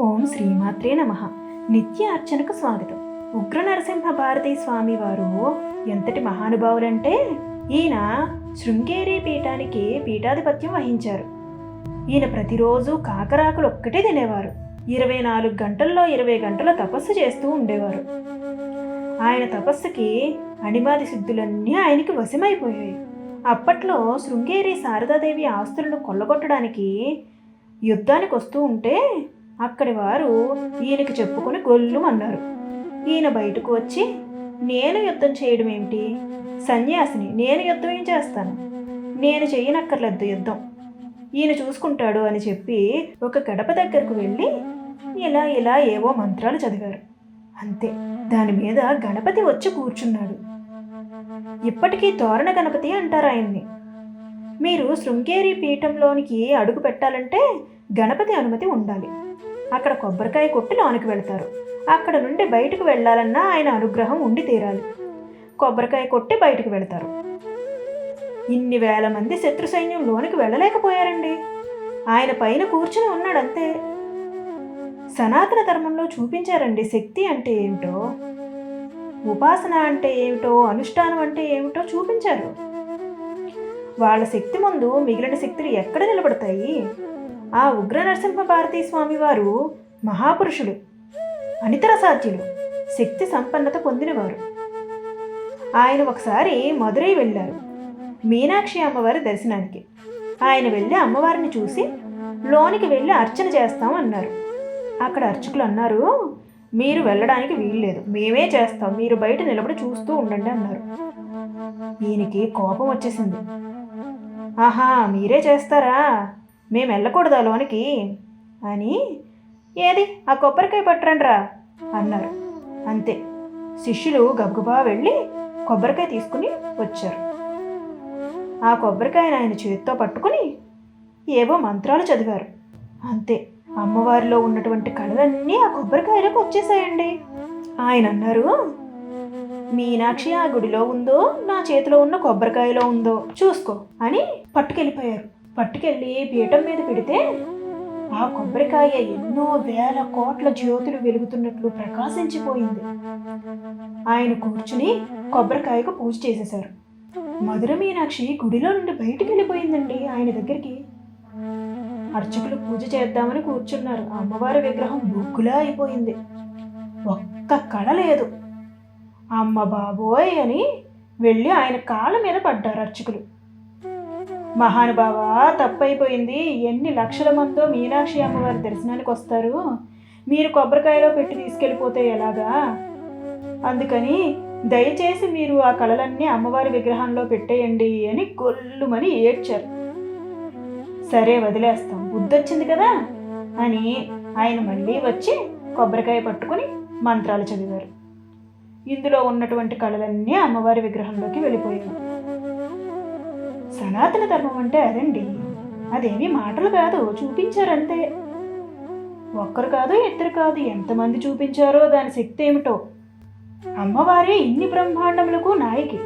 ఓం శ్రీమాత్రే నమ. నిత్య అర్చనకు స్వాగతం. ఉగ్ర నరసింహ భారతీ స్వామి వారు ఎంతటి మహానుభావులంటే ఈయన శృంగేరి పీఠానికి పీఠాధిపత్యం వహించారు. ఈయన ప్రతిరోజు కాకరాకులు ఒక్కటే తినేవారు. ఇరవై నాలుగు గంటల్లో ఇరవై గంటల తపస్సు చేస్తూ ఉండేవారు. ఆయన తపస్సుకి అణిమాది సిద్ధులన్నీ ఆయనకి వశమైపోయాయి. అప్పట్లో శృంగేరి శారదాదేవి ఆస్తులను కొల్లగొట్టడానికి యుద్ధానికి వస్తూ ఉంటే అక్కడి వారు ఈయనకి చెప్పుకొని గొల్లు అన్నారు ఈయన బయటకు వచ్చి నేను యుద్ధం చేయడం ఏమిటి? సన్యాసిని నేను యుద్ధం ఏం చేస్తాను? నేను చేయనక్కర్లేదు యుద్ధం. ఈయన చూసుకుంటాడు అని చెప్పి ఒక గడప దగ్గరకు వెళ్ళి ఇలా ఇలా ఏవో మంత్రాలు చదివారు. అంతే దాని మీద గణపతి వచ్చి కూర్చున్నాడు. ఇప్పటికీ తోరణ గణపతి అంటారు ఆయన్ని. మీరు శృంగేరి పీఠంలోనికి అడుగు పెట్టాలంటే గణపతి అనుమతి ఉండాలి. అక్కడ కొబ్బరికాయ కొట్టి లోనికి వెళ్తారు. అక్కడ నుండి బయటకు వెళ్ళాలన్నా ఆయన అనుగ్రహం ఉండి తీరాలి. కొబ్బరికాయ కొట్టి బయటకు వెళ్తారు. ఇన్ని వేల మంది శత్రు సైన్యం లోనికి వెళ్ళలేకపోయారండి. ఆయన పైన కూర్చుని ఉన్నాడంతే. సనాతన ధర్మంలో చూపించారండి శక్తి అంటే ఏమిటో. ఉపాసన అంటే ఏమిటో అనుష్ఠానం అంటే ఏమిటో చూపించారు. వాళ్ళ శక్తి ముందు మిగిలిన శక్తులు ఎక్కడ నిలబడతాయి? ఆ ఉగ్ర నరసింహ భారతీ స్వామి వారు మహాపురుషుడు అనితర సాధ్యులు శక్తి సంపన్నత పొందినవారు. ఆయన ఒకసారి మదురై వెళ్ళారు మీనాక్షి అమ్మవారి దర్శనానికి. ఆయన వెళ్ళి అమ్మవారిని చూసి లోనికి వెళ్ళి అర్చన చేస్తాం అన్నారు. అక్కడ అర్చకులు అన్నారు మీరు వెళ్ళడానికి వీల్లేదు మేమే చేస్తాం మీరు బయట నిలబడి చూస్తూ ఉండండి అన్నారు. ఈయనకి కోపం వచ్చేసింది. ఆహా మీరే చేస్తారా? మేము వెళ్ళకూడదా లోనికి. అని ఏది? ఆ కొబ్బరికాయ పట్టరండ్రా అన్నారు. అంతే. శిష్యులు గబగబా వెళ్ళి కొబ్బరికాయ తీసుకుని వచ్చారు. ఆ కొబ్బరికాయను ఆయన చేతితో పట్టుకుని ఏవో మంత్రాలు చదివారు. అంతే. అమ్మవారిలో ఉన్నటువంటి కళలన్నీ ఆ కొబ్బరికాయలకు వచ్చేసాయండి. ఆయన అన్నారు మీనాక్షి ఆ గుడిలో ఉందో నా చేతిలో ఉన్న కొబ్బరికాయలో ఉందో చూసుకో అని పట్టుకెళ్ళిపోయారు. పట్టుకెళ్ళి పీఠం మీద పెడితే ఆ కొబ్బరికాయ ఎన్నో వేల కోట్ల జ్యోతులు వెలుగుతున్నట్లు ప్రకాశించిపోయింది. ఆయన కూర్చుని కొబ్బరికాయకు పూజ చేసేశారు. మధుర మీనాక్షి గుడిలో నుండి బయటికి వెళ్ళిపోయిందండి ఆయన దగ్గరికి. అర్చకులు పూజ చేద్దామని కూర్చున్నారు. అమ్మవారి విగ్రహం బొగ్గులా అయిపోయింది. ఒక్క కళ లేదు. అమ్మ బాబోయ్ అని వెళ్ళి ఆయన కాళ్ళ మీద పడ్డారు అర్చకులు. మహానుభావ తప్పైపోయింది. ఎన్ని లక్షల మందో మీనాక్షి అమ్మవారి దర్శనానికి వస్తారు. మీరు కొబ్బరికాయలో పెట్టి తీసుకెళ్ళిపోతే ఎలాగా? అందుకని దయచేసి మీరు ఆ కళలన్నీ అమ్మవారి విగ్రహంలో పెట్టేయండి అని గొల్లుమని ఏడ్చారు. సరే వదిలేస్తాం బుద్ధొచ్చింది కదా అని ఆయన మళ్ళీ వచ్చి కొబ్బరికాయ పట్టుకుని మంత్రాలు చదివారు. ఇందులో ఉన్నటువంటి కళలన్నీ అమ్మవారి విగ్రహంలోకి వెళ్ళిపోయాయి. సనాతన ధర్మం అంటే అదండి. అదేమీ మాటలు కాదు చూపించారంతే. ఒక్కరు కాదు ఇద్దరు కాదు ఎంతమంది చూపించారో దాని శక్తి ఏమిటో. అమ్మవారే ఇన్ని బ్రహ్మాండములకు నాయకి.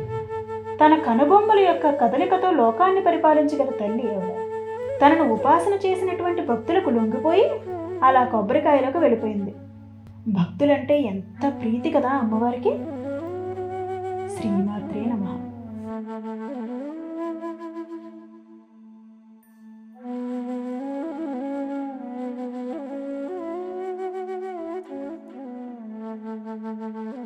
తన కనుబొమ్మల యొక్క కదలికతో లోకాన్ని పరిపాలించగల తల్లి ఆవిడ తనను ఉపాసన చేసినటువంటి భక్తులకు లొంగిపోయి అలా కొబ్బరికాయలకు వెళ్ళిపోయింది. భక్తులంటే ఎంత ప్రీతి కదా అమ్మవారికి? శ్రీమాత్రే నమ.